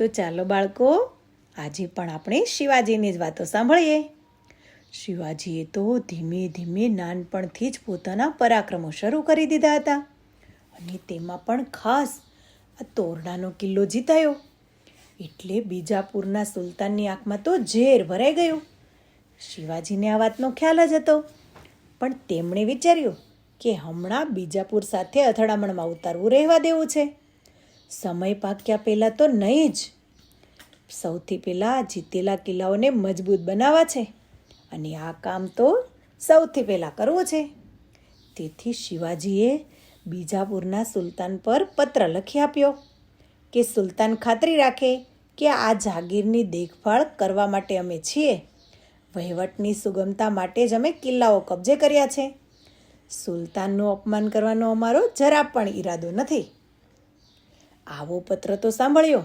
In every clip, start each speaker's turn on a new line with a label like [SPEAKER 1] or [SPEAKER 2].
[SPEAKER 1] તો ચાલો બાળકો, આજે પણ આપણે શિવાજીની જ વાતો સાંભળીએ. શિવાજીએ તો ધીમે ધીમે નાનપણથી જ પોતાના પરાક્રમો શરૂ કરી દીધા હતા. અને તેમાં પણ ખાસ આ તોરડાનો કિલ્લો જીતાયો. એટલે બીજાપુરના સુલતાનની આંખમાં તો ઝેર ભરાઈ ગયું. શિવાજીને આ વાતનો ખ્યાલ જ હતો. પણ તેમણે વિચાર્યું કે હમણાં બીજાપુર સાથે અથડામણમાં ઉતારવું રહેવા દેવું છે. સમય પાક્યા પહેલાં તો નહીં જ. સૌથી પહેલાં જીતેલા કિલ્લાઓને મજબૂત બનાવવા છે અને આ કામ તો સૌથી પહેલાં કરવું છે. તેથી શિવાજીએ બીજાપુરના સુલતાન પર પત્ર લખી આપ્યો કે સુલતાન ખાતરી રાખે કે આ જાગીરની દેખભાળ કરવા માટે અમે છીએ. વહીવટની સુગમતા માટે જ અમે કિલ્લાઓ કબજે કર્યા છે. સુલતાનનું અપમાન કરવાનો અમારો જરા પણ ઈરાદો નથી. આવો પત્ર તો સાંભળ્યો,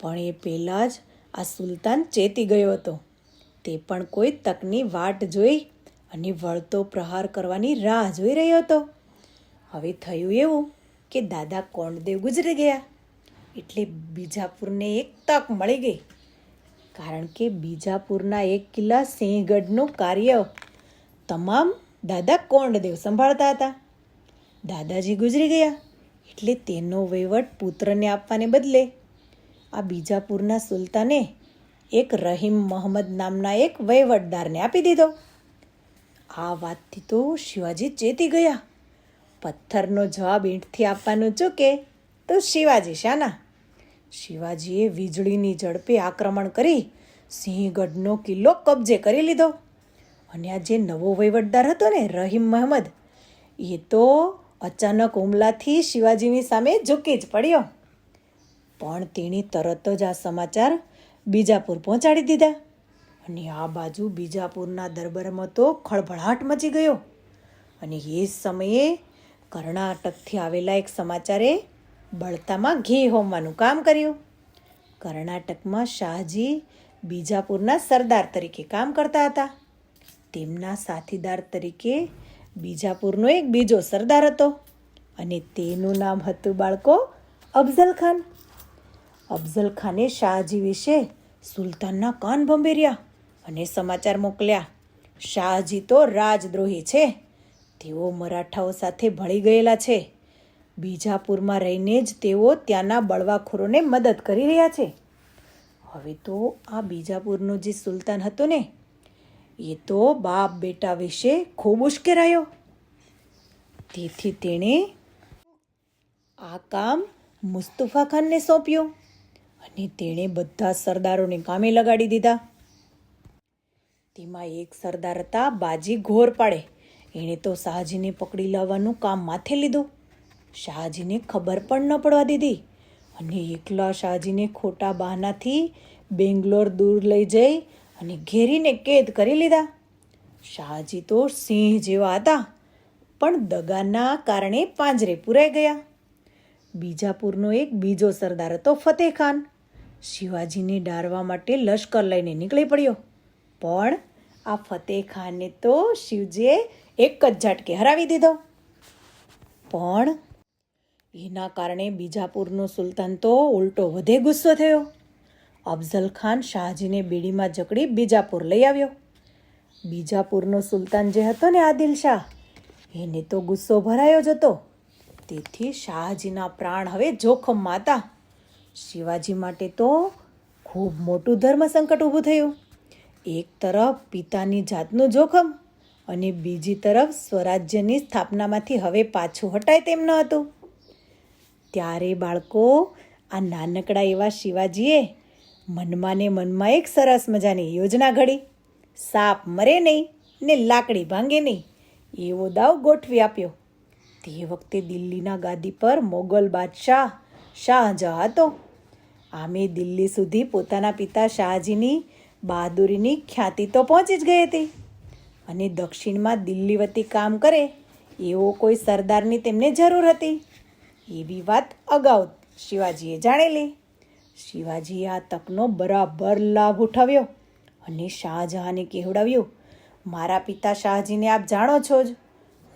[SPEAKER 1] પણ એ પહેલાં જ આ સુલતાન ચેતી ગયો હતો. તે પણ કોઈ તકની વાટ જોઈ અને વળતો પ્રહાર કરવાની રાહ જોઈ રહ્યો હતો. હવે થયું એવું કે દાદા કોંડદેવ ગુજરી ગયા, એટલે બીજાપુરને એક તક મળી ગઈ. કારણ કે બીજાપુરના એક કિલ્લા સિંહગઢનું કાર્ય તમામ દાદા કોંડદેવ સંભાળતા હતા. દાદાજી ગુજરી ગયા. એટલે તેનો વહીવટ પુત્રને આપવાને બદલે આ બીજાપુરના સુલતાને એક રહીમ મોહમ્મદ નામના એક વહીવટદારને આપી દીધો. આ વાતથી તો શિવાજી ચેતી ગયા. પથ્થરનો જવાબ ઈંટથી આપવાનું ચૂકે તો શિવાજી શાના? શિવાજીએ વીજળીની ઝડપે આક્રમણ કરી સિંહગઢનો કિલ્લો કબજે કરી લીધો. અને આ જે નવો વહીવટદાર હતો ને રહીમ મહમદ એ તો અચાનક હુમલાથી શિવાજીની સામે ઝૂકી જ પડ્યો. પણ તેણે તરત જ આ સમાચાર બીજાપુર પહોંચાડી દીધા અને આ બાજુ બીજાપુરના દરબારમાં તો ખળભળાટ મચી ગયો. અને એ સમયે કર્ણાટકથી આવેલા એક સમાચારે બળતામાં ઘી હોમવાનું કામ કર્યું. કર્ણાટકમાં શાહજી બીજાપુરના સરદાર તરીકે કામ કરતા હતા. તેમના સાથીદાર તરીકે બીજાપુરનો એક બીજો સરદાર હતો અને તેનું નામ હતું બાળકો અફઝલ ખાન. અફઝલ ખાને શાહજી વિશે સુલતાનના કાન ભંભેર્યા અને સમાચાર મોકલ્યા. શાહજી તો રાજદ્રોહી છે. તેઓ મરાઠાઓ સાથે ભળી ગયેલા છે. બીજાપુરમાં રહીને જ તેઓ ત્યાંના બળવાખોરોને મદદ કરી રહ્યા છે. હવે તો આ બીજાપુરનો જે સુલતાન હતો ને એ તો બાપ બેટા વિશે ખૂબ ઉશ્કેરાયો. તેથી તેણે આ કામ મુસ્તફા ખાનને સોંપ્યું અને તેણે બધા સરદારોને કામે લગાડી દીધા. તેમાં એક સરદાર હતા બાજી ઘોર પાડે એણે તો શાહજીને પકડી લાવવાનું કામ માથે લીધું. શાહજીને ખબર પણ ન પડવા દીધી અને એકલા શાહજીને ખોટા બહાનાથી બેંગ્લોર દૂર લઈ જઈ અને ઘેરીને કેદ કરી લીધા. શાહજી તો સિંહ જેવા હતા, પણ દગાના કારણે પાંજરે પુરાઈ ગયા. બીજાપુરનો એક બીજો સરદાર હતો ફતેહ ખાન. શિવાજીને ડારવા માટે લશ્કર લઈને નીકળી પડ્યો. પણ આ ફતેહ ખાનને તો શિવજીએ એક જ ઝાટકે હરાવી દીધો. પણ એના કારણે બીજાપુરનો સુલતાન તો ઉલટો વધે ગુસ્સો થયો. અફઝલ ખાન શાહજીને બેડીમાં જકડી બીજાપુર લઈ આવ્યો. બીજાપુરનો સુલતાન જે હતો ને આદિલ શાહ, એને તો ગુસ્સો ભરાયો જ હતો. તેથી શાહજીના પ્રાણ હવે જોખમમાં હતા શિવાજી માટે તો ખૂબ મોટું ધર્મ સંકટ ઊભું થયું. એક તરફ પિતાની જાતનું જોખમ અને બીજી તરફ સ્વરાજ્યની સ્થાપનામાંથી હવે પાછું હટાય તેમ ન હતું. ત્યારે બાળકો, આ નાનકડા એવા શિવાજીએ મનમાં ને મનમાં એક સરસ મજાની યોજના ઘડી. સાપ મરે નહીં ને લાકડી ભાંગે નહીં, એવો દાવ ગોઠવી આપ્યો. તે વખતે દિલ્હીના ગાદી પર મોગલ બાદશાહ શાહજહાં હતો. આમે દિલ્હી સુધી પોતાના પિતા શાહજીની બહાદુરીની ખ્યાતિ તો પહોંચી જ ગઈ હતી. અને દક્ષિણમાં દિલ્હી વતી કામ કરે, એવો કોઈ સરદારની તેમને જરૂર હતી. એવી વાત અગાઉ શિવાજીએ જાણેલી. શિવાજીએ આ તકનો બરાબર લાભ ઉઠાવ્યો અને શાહજહાંને કહેવડાવ્યું, મારા પિતા શાહજીને આપ જાણો છો જ.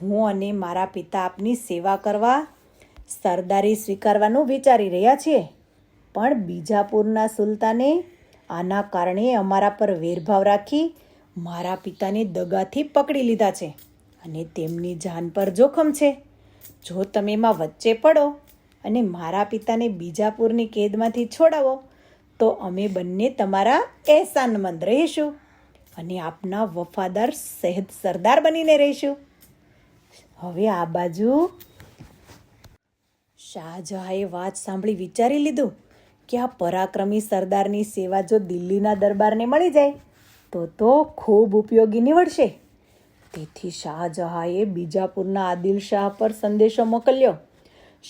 [SPEAKER 1] હું અને મારા પિતા આપની સેવા કરવા, સરદારી સ્વીકારવાનું વિચારી રહ્યા છીએ. પણ બીજાપુરના સુલતાને આના કારણે અમારા પર વેરભાવ રાખી મારા પિતાને દગાથી પકડી લીધા છે અને તેમની જાન પર જોખમ છે. જો તમે એમાં વચ્ચે પડો અને મારા પિતાને બીજાપુરની કેદમાંથી છોડાવો, તો અમે બંને તમારા એહસાનમંદ રહીશું અને આપના વફાદાર સહેદ સરદાર બનીને રહીશું. હવે આ બાજુ શાહજહાએ વાત સાંભળી વિચારી લીધું કે આ પરાક્રમી સરદારની સેવા જો દિલ્હીના દરબારને મળી જાય, તો તો ખૂબ ઉપયોગી નીવડશે. તેથી શાહજહાએ બીજાપુરના આદિલ શાહ પર સંદેશો મોકલ્યો.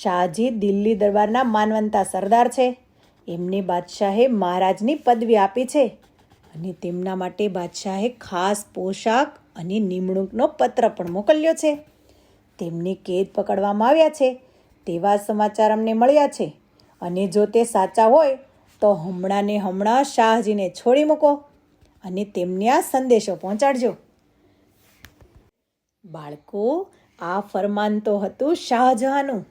[SPEAKER 1] શાહજી દિલ્હી દરબારના માનવંતા સરદાર છે. એમને બાદશાહે મહારાજની પદવી આપી છે અને તેમના માટે બાદશાહે ખાસ પોશાક અને નિમણૂકનો પત્ર પણ મોકલ્યો છે. તેમને કેદ પકડવામાં આવ્યા છે, તેવા સમાચાર અમને મળ્યા છે અને જો તે સાચા હોય તો હમણાં ને હમણાં શાહજીને છોડી મૂકો અને તેમને આ સંદેશો પહોંચાડજો. બાળકો, આ ફરમાન તો હતું શાહજહાંનું.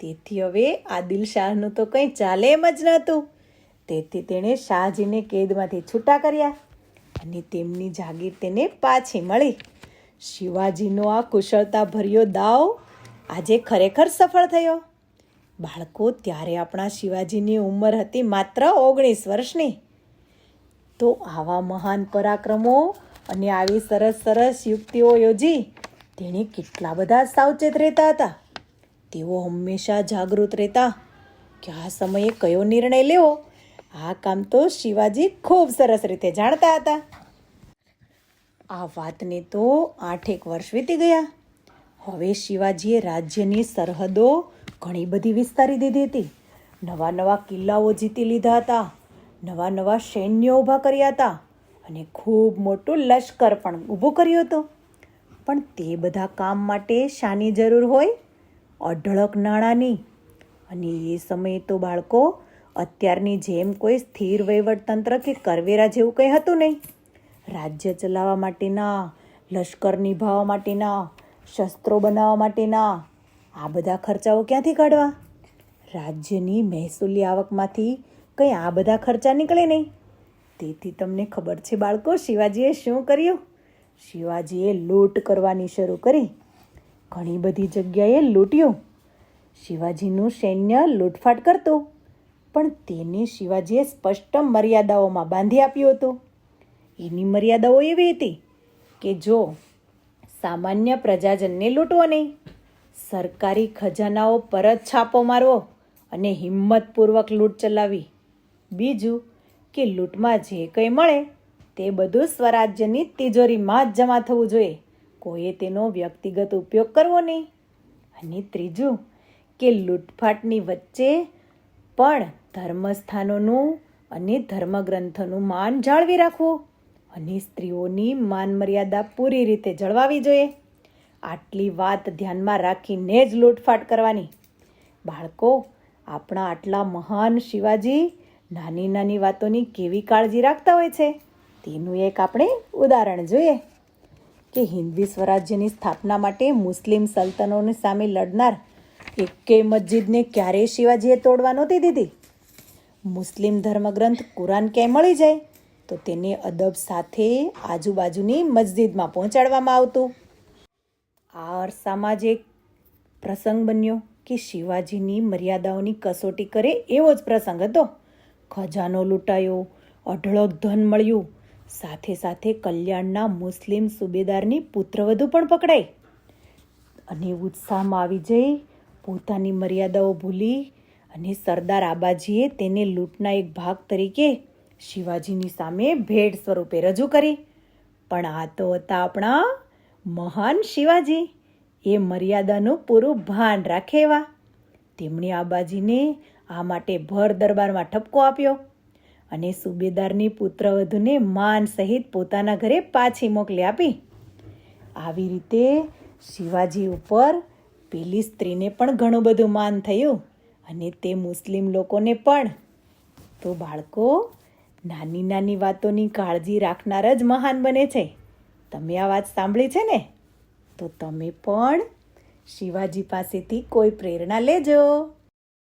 [SPEAKER 1] તેથી હવે આદિલ શાહનું તો કંઈ ચાલે એમ જ નહોતું. તેથી તેણે શાહજીને કેદમાંથી છૂટા કર્યા અને તેમની જાગીર તેને પાછી મળી. શિવાજીનો આ કુશળતા ભર્યો દાવ આજે ખરેખર સફળ થયો. બાળકો, ત્યારે આપણા શિવાજીની ઉંમર હતી માત્ર ઓગણીસ વર્ષની. તો આવા મહાન પરાક્રમો અને આવી સરસ સરસ યુક્તિઓ યોજી તેણે કેટલા બધા સાવચેત રહેતા હતા. તેઓ હંમેશા જાગૃત રહેતા. કે આ સમયે કયો નિર્ણય લેવો? આ કામ તો શિવાજી ખૂબ સરસ રીતે જાણતા હતા. આ વાતને તો આઠેક વર્ષ વીતી ગયા. હવે શિવાજીએ રાજ્યની સરહદો ઘણી બધી વિસ્તારી દીધી હતી. નવા નવા કિલ્લાઓ જીતી લીધા હતા. નવા નવા સૈન્યો ઊભા કર્યા હતા. અને ખૂબ મોટું લશ્કર પણ ઊભું કર્યું હતું. પણ તે બધા કામ માટે શાની જરૂર હોય? અઢળક નાણાંની. અને એ સમયે તો બાળકો અત્યારની જેમ કોઈ સ્થિર વહીવટતંત્ર કે કરવેરા જેવું કંઈ હતું નહીં. રાજ્ય ચલાવવા માટેના, લશ્કર નિભાવવા માટેના, શસ્ત્રો બનાવવા માટેના, આ બધા ખર્ચાઓ ક્યાંથી કાઢવા? રાજ્યની મહેસૂલી આવકમાંથી કંઈ આ બધા ખર્ચા નીકળે નહીં. તેથી તમને ખબર છે બાળકો, શિવાજીએ શું કર્યું? શિવાજીએ લૂંટ કરવાની શરૂ કરી. ઘણી બધી જગ્યાએ લૂંટ્યું. શિવાજીનું સૈન્ય લૂંટફાટ કરતું, પણ તેને શિવાજીએ સ્પષ્ટ મર્યાદાઓમાં બાંધી આપ્યું હતું. એની મર્યાદાઓ એવી હતી કે જો સામાન્ય પ્રજાજનને લૂંટવો નહીં, સરકારી ખજાનાઓ પરત છાપો મારવો અને હિંમતપૂર્વક લૂંટ ચલાવી. બીજું કે લૂંટમાં જે કંઈ મળે તે બધું સ્વરાજ્યની તિજોરીમાં જ જમા થવું જોઈએ. કોઈએ તેનો વ્યક્તિગત ઉપયોગ કરવો નહીં. અને ત્રીજું, કે લૂંટફાટની વચ્ચે પણ ધર્મસ્થાનોનું અને ધર્મગ્રંથોનું માન જાળવી રાખવું અને સ્ત્રીઓની માન મર્યાદા પૂરી રીતે જળવાવી જોઈએ. આટલી વાત ધ્યાનમાં રાખીને જ લૂંટફાટ કરવાની. બાળકો, આપણા આટલા મહાન શિવાજી નાની નાની વાતોની કેવી કાળજી રાખતા હોય છે? તેનું એક આપણે ઉદાહરણ જોઈએ. કે હિન્દવી સ્વરાજ્યની સ્થાપના માટે મુસ્લિમ સલ્તનોની સામે લડનાર એકે મસ્જિદને ક્યારેય શિવાજીએ તોડવા નહોતી દીધી મુસ્લિમ ધર્મગ્રંથ કુરાન ક્યાંય મળી જાય તો તેને અદબ સાથે આજુબાજુની મસ્જિદમાં પહોંચાડવામાં આવતું. આ અરસામાં જ પ્રસંગ બન્યો કે શિવાજીની મર્યાદાઓની કસોટી કરે એવો જ પ્રસંગ હતો. ખજાનો લૂંટાયો, અઢળક ધન મળ્યું સાથે સાથે કલ્યાણના મુસ્લિમ સુબેદારની પુત્રવધુ પણ પકડાઈ. અને ઉત્સાહમાં આવી જઈ પોતાની મર્યાદાઓ ભૂલી અને સરદાર આબાજીએ તેને લૂંટના એક ભાગ તરીકે શિવાજીની સામે ભેટ સ્વરૂપે રજૂ કરી. પણ આ તો હતા આપણા મહાન શિવાજી. એ મર્યાદાનું પૂરું ભાન રાખે એવા. તેમણે આબાજીને આ માટે ભર દરબારમાં ઠપકો આપ્યો. અને સુબેદારની પુત્રવધુને માન સહિત પોતાના ઘરે પાછી મોકલી આપી. આવી રીતે શિવાજી ઉપર પેલી સ્ત્રીને પણ ઘણું બધું માન થયું અને તે મુસ્લિમ લોકોને પણ. તો બાળકો, નાની નાની વાતોની કાળજી રાખનાર જ મહાન બને છે. તમે આ વાત સાંભળી છે ને? તો તમે પણ શિવાજી પાસેથી કોઈ પ્રેરણા લેજો.